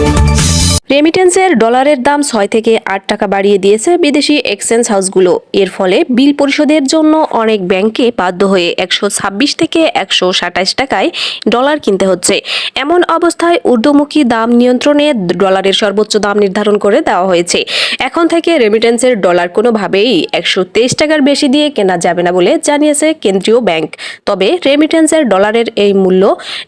Thank you. রেমিটেন্সের ডলারের দাম ছয় থেকে আট টাকা বাড়িয়ে দিয়েছে বিদেশি এক্সচেঞ্জ হাউসগুলো এর ফলে বিল পরিশোধের জন্য অনেক ব্যাংকে বাধ্য হয়ে একশো ছাব্বিশ থেকে একশো সাতাইশ টাকায় ডলার কিনতে হচ্ছে। এমন অবস্থায় ঊর্ধ্বমুখী দাম নিয়ন্ত্রণে ডলারের সর্বোচ্চ দাম নির্ধারণ করে দেওয়া হয়েছে। এখন থেকে রেমিটেন্সের ডলার কোনোভাবেই একশো তেইশ টাকার বেশি দিয়ে কেনা যাবে না বলে জানিয়েছে কেন্দ্রীয় ব্যাংক। তবে রেমিটেন্সের ডলারের এই মূল্য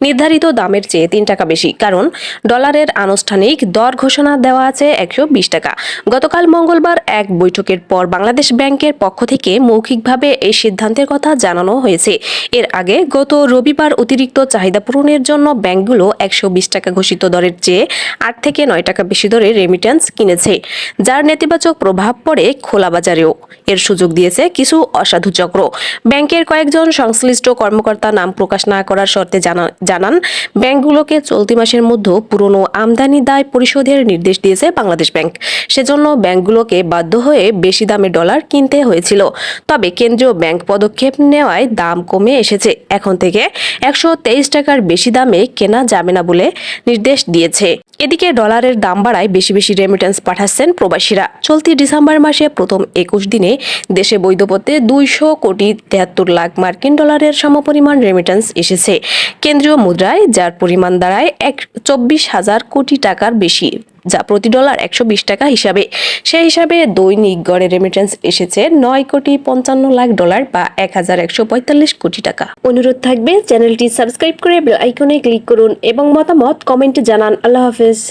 নির্ধারিত দামের চেয়ে তিন টাকা বেশি, কারণ ডলারের আনুষ্ঠানিক দর ঘোষণা দেওয়া আছে একশো বিশ টাকা। গতকাল মঙ্গলবার এক বৈঠকের পর বাংলাদেশ ব্যাংকের পক্ষ থেকে মৌখিকভাবে এই সিদ্ধান্তের কথা জানানো হয়েছে। এর আগে গত রবিবার অতিরিক্ত চাহিদা পূরণের জন্য ব্যাংকগুলো একশো বিশ টাকা ঘোষিত দরের চেয়ে আট থেকে নয় টাকা বেশি দরে রেমিটেন্স কিনেছে, যার নেতিবাচক প্রভাব পড়ে খোলা বাজারেও। এর সুযোগ দিয়েছে কিছু অসাধু চক্র। ব্যাংকের কয়েকজন সংশ্লিষ্ট কর্মকর্তা নাম প্রকাশ না করার শর্তে জানা- জানান, ব্যাংকগুলোকে চলতি মাসের মধ্যে পুরনো আমদানি দায় পরিশোধের নির্দেশ দিয়েছে বাংলাদেশ ব্যাংক। সেজন্য ব্যাংকগুলোকে বাধ্য হয়ে বেশি দামে ডলার কিনতে হয়েছিল। তবে কেন্দ্রীয় ব্যাংক পদক্ষেপ নেওয়ায় দাম কমে এসেছে। এখন থেকে একশো তেইশ টাকার বেশি দামে কেনা যাবে না বলে নির্দেশ দিয়েছে। এদিকে ডলারের দাম বাড়ায় বেশি বেশি রেমিটেন্স পাঠাচ্ছেন প্রবাসীরা। চলতি ডিসেম্বর মাসে প্রথম একুশ দিনে দেশে বৈধপথে দুইশো কোটি তেহাত্তর লাখ মার্কিন ডলারের সমপরিমাণ রেমিটেন্স এসেছে। কেন্দ্রীয় মুদ্রায়, যার পরিমাণ দাঁড়ায় এক চব্বিশ হাজার কোটি টাকার বেশি। যা প্রতি ডলার একশো বিশ টাকা হিসাবে। সেই হিসাবে দৈনিক গড়ে রেমিটেন্স এসেছে নয় কোটি পঞ্চান্ন লাখ ডলার বা এক হাজার একশো পঁয়তাল্লিশ কোটি টাকা। অনুরোধ থাকবে চ্যানেলটি সাবস্ক্রাইব করে বেল আইকনে ক্লিক করুন এবং মতামত কমেন্টে জানান। আল্লাহ হাফেজ।